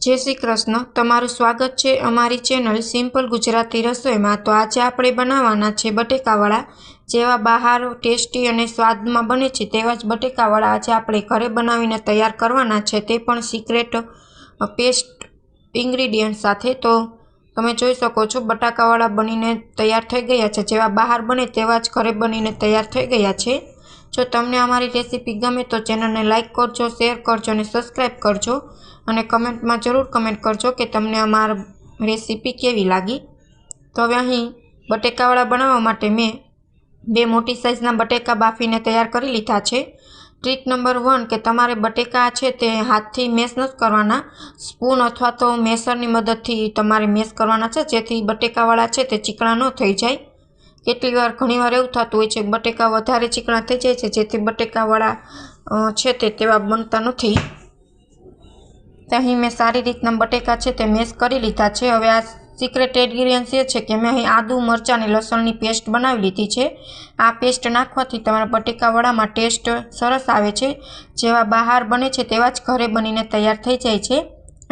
જય શ્રી કૃષ્ણ. તમારું સ્વાગત છે અમારી ચેનલ સિમ્પલ ગુજરાતી રસોઈમાં. તો આજે આપણે બનાવવાના છે બટેકાવાળા. જેવા બહાર ટેસ્ટી અને સ્વાદમાં બને છે તેવા જ બટેકાવાળા આજે આપણે ઘરે બનાવીને તૈયાર કરવાના છે. તે પણ સિક્રેટ પેસ્ટ ઇન્ગ્રીડિયન્ટ સાથે. તો તમે જોઈ શકો છો બટાકાવાળા બનીને તૈયાર થઈ ગયા છે. જેવા બહાર બને તેવા જ ઘરે બનીને તૈયાર થઈ ગયા છે. જો તમને અમારી રેસીપી ગમે તો ચેનલને લાઇક કરજો, શેર કરજો અને સબસ્ક્રાઈબ કરજો. અને કમેન્ટમાં જરૂર કમેન્ટ કરજો કે તમને અમારી રેસીપી કેવી લાગી. તો હવે અહીં બટેકાવાળા બનાવવા માટે મેં બે મોટી સાઇઝના બટેકા બાફીને તૈયાર કરી લીધા છે. ટ્રીક નંબર વન કે તમારે બટેકા છે તે હાથથી મેશ નથી કરવાના. સ્પૂન અથવા તો મેસરની મદદથી તમારે મેશ કરવાના છે, જેથી બટેકાવાળા છે તે ચીકણા ન થઈ જાય. કેટલી વાર ઘણીવાર એવું થતું હોય છે બટેકા વધારે ચીકણા થઈ જાય છે, જેથી બટેકાવાળા છે તે તેવા બનતા નથી. અહીં મેં સારી રીતના બટેકા છે તે મેશ કરી લીધા છે. હવે આ સિક્રેટ ઇન્ગ્રીડિયન્ટ્સ એ છે કે મેં અહીં આદુ, મરચાં અને લસણની પેસ્ટ બનાવી લીધી છે. આ પેસ્ટ નાખવાથી તમારા બટેકાવાળામાં ટેસ્ટ સરસ આવે છે. જેવા બહાર બને છે તેવા જ ઘરે બનીને તૈયાર થઈ જાય છે.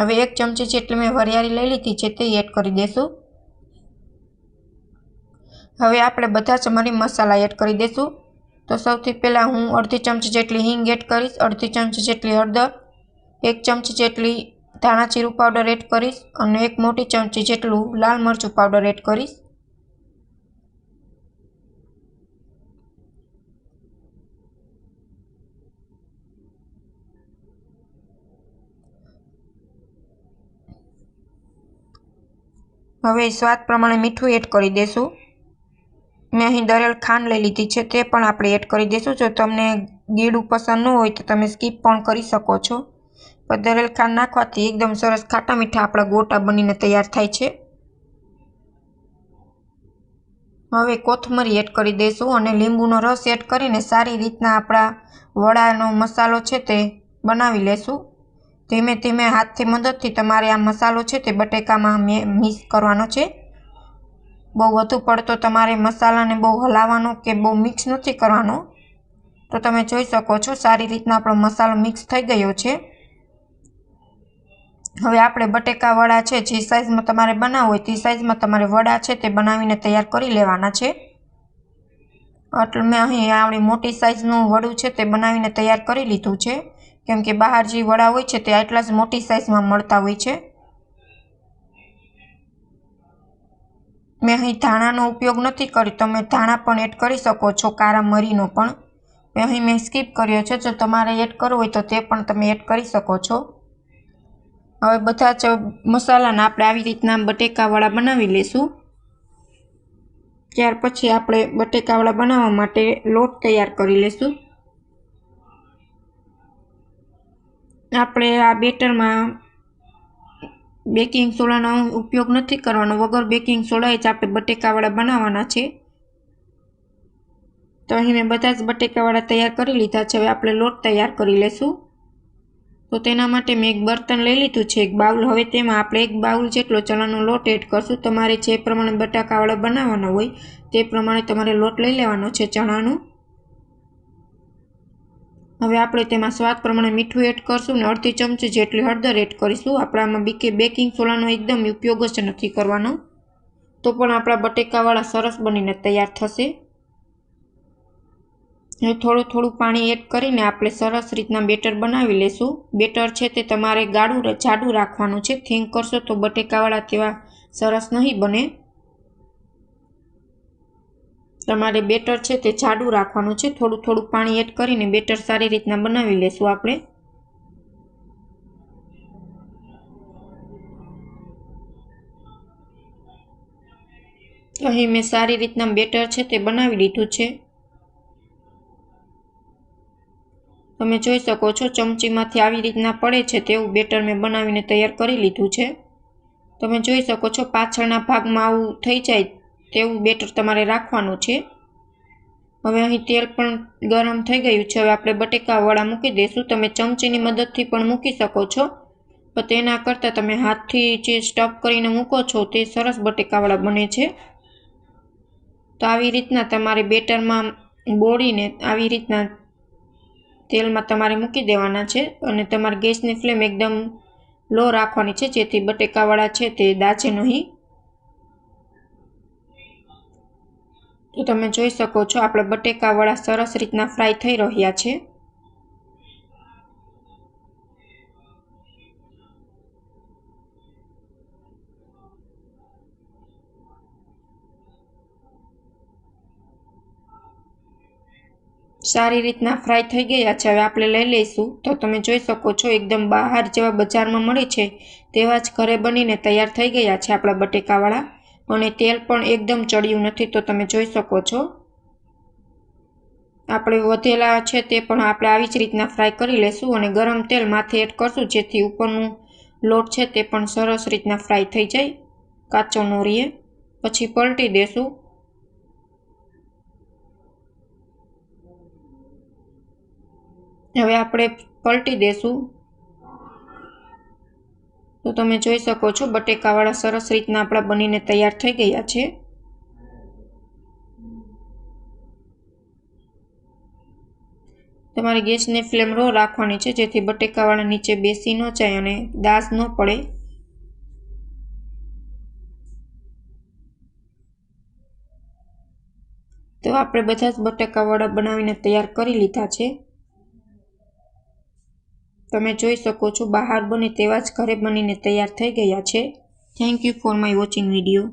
હવે એક ચમચી જેટલી મેં વરિયાળી લઈ લીધી છે તે એડ કરી દઈશું હવે આપણે બધા જ મરી મસાલા એડ કરી દઈશું તો સૌથી પહેલાં હું અડધી ચમચી જેટલી હિંગ એડ કરીશ, અડધી ચમચી જેટલી હળદર, એક ચમચી જેટલી ધાણા જીરું પાવડર એડ કરીશ અને એક મોટી ચમચી જેટલું લાલ મરચું પાવડર એડ કરીશ. હવે સ્વાદ પ્રમાણે મીઠું એડ કરી દઈશું મેં અહીં દરેલ ખાંડ લઈ લીધી છે, તે પણ આપણે એડ કરી દઈશું. જો તમને ગીડું પસંદ ન હોય તો તમે સ્કીપ પણ કરી શકો છો. પણ દરેલ ખાંડ નાખવાથી એકદમ સરસ ખાટા મીઠા આપણા ગોટા બનીને તૈયાર થાય છે. હવે કોથમરી એડ કરી દઈશું અને લીંબુનો રસ એડ કરીને સારી રીતના આપણા વડાનો મસાલો છે તે બનાવી લેશું. ધીમે ધીમે હાથથી મદદથી તમારે આ મસાલો છે તે બટેકામાં મિક્સ કરવાનો છે. બહુ વધુ પડતો તમારે મસાલાને બહુ હલાવવાનો કે બહુ મિક્સ નથી કરવાનો, તો તમે જોઈ શકો છો સારી રીતના આપણો મસાલો મિક્સ થઈ ગયો છે. હવે આપણે બટેકા વડા છે, જે સાઇઝમાં તમારે બનાવવું હોય તે સાઇઝમાં તમારે વડા છે તે બનાવીને તૈયાર કરી લેવાના છે. એટલે મેં અહીં આપણી મોટી સાઇઝનું વડું છે તે બનાવીને તૈયાર કરી લીધું છે. કેમ કે બહાર જે વડા હોય છે તે આટલા જ મોટી સાઇઝમાં મળતા હોય છે. મેં અહીં ધાણાનો ઉપયોગ નથી કર્યો તમે ધાણા પણ એડ કરી શકો છો. કારા મરીનો પણ. મેં અહીં મેં સ્કીપ કર્યો છે. જો તમારે એડ કરવું હોય તો તે પણ તમે એડ કરી શકો છો. હવે બધા જ મસાલાના આપણે આવી રીતના બટેકાવાળા બનાવી લઈશું ત્યાર પછી આપણે બટેકાવાળા બનાવવા માટે લોટ તૈયાર કરી લઈશું આપણે આ બેટરમાં બેકિંગ સોડાનો ઉપયોગ નથી કરવાનો. વગર બેકિંગ સોડા જ આપણે બટેકાવાળા બનાવવાના છે. તો અહીં મેં બધા જ બટેકાવાળા તૈયાર કરી લીધા છે. હવે આપણે લોટ તૈયાર કરી લઈશું તો તેના માટે મેં એક બર્તન લઈ લીધું છે, એક બાઉલ. હવે તેમાં આપણે એક બાઉલ જેટલો ચણાનો લોટ એડ કરશું. તમારે જે પ્રમાણે બટાકાવાળા બનાવવાના હોય તે પ્રમાણે તમારે લોટ લઈ લેવાનો છે ચણાનો. હવે આપણે તેમાં સ્વાદ પ્રમાણે મીઠું એડ કરશું ને અડધી ચમચી જેટલી હળદર એડ કરીશું. આપણામાં બીકે બેકિંગ સોડાનો એકદમ ઉપયોગ જ નથી કરવાનો. તો પણ આપણા બટેકાવાળા સરસ બનીને તૈયાર થશે. હવે થોડું થોડું પાણી એડ કરીને આપણે સરસ રીતના બેટર બનાવી લેશું. બેટર છે તે તમારે ગાળું જાડું રાખવાનું છે. થીંક કરશો તો બટેકાવાળા તેવા સરસ નહીં બને. તમારે બેટર છે તે જાડું રાખવાનું છે. થોડું થોડું પાણી એડ કરીને બેટર સારી રીતના બનાવી લેશું આપણે. અહીં મેં સારી રીતના બેટર છે તે બનાવી લીધું છે. તમે જોઈ શકો છો ચમચીમાંથી આવી રીતના પડે છે તેવું બેટર મેં બનાવીને તૈયાર કરી લીધું છે. તમે જોઈ શકો છો પાછળના ભાગમાં આવું થઈ જાય તેવું બેટર તમારે રાખવાનું છે. હવે અહીં તેલ પણ ગરમ થઈ ગયું છે. હવે આપણે બટેકાવાળા મૂકી દઈશું. તમે ચમચીની મદદથી પણ મૂકી શકો છો. પણ તેના કરતાં તમે હાથથી જે સ્ટફ કરીને મૂકો છો તે સરસ બટેકાવાળા બને છે. તો આવી રીતના તમારે બેટરમાં બોળીને આવી રીતના તેલમાં તમારે મૂકી દેવાના છે. અને તમારે ગેસની ફ્લેમ એકદમ લો રાખવાની છે. જેથી બટેકાવાળા છે તે દાચે નહીં. તો તમે જોઈ શકો છો, આપણે બટેકાવાળા સરસ રીતના ફ્રાય થઈ રહ્યા છે. સારી રીતના ફ્રાય થઈ ગયા છે, હવે આપણે લઈ લઈશું. તો તમે જોઈ શકો છો, એકદમ બહાર જેવા બજારમાં મળે છે, તેવા જ ઘરે બનીને તૈયાર થઈ ગયા છે આપણા બટેકાવાળા. અને તેલ પણ એકદમ ચડ્યું નથી, તો તમે જોઈ શકો છો. આપણે વધેલા છે તે પણ આપણે આવી જ રીતના ફ્રાય કરી લઈશું અને ગરમ તેલ માથે એડ કરશું, જેથી ઉપરનું લોટ છે તે પણ સરસ રીતના ફ્રાય થઈ જાય. કાચો ન પછી પલટી દેશું. હવે આપણે પલટી દેશું. તો તમે જોઈ શકો છો, બટેકાવાળા સરસ રીતના આપણા બનીને તૈયાર થઈ ગયા છે. તમારે ગેસને ફ્લેમ રો રાખવાની છે, જેથી બટેકાવાળા નીચે બેસી ન જાય અને દાસ ન પડે. તો આપણે બધા જ બટેકાવાળા બનાવીને તૈયાર કરી લીધા છે. તમે જોઈ શકો છો, બહાર બને તેવા જ ઘરે બનીને તૈયાર થઈ ગયા છે. Thank you for my watching video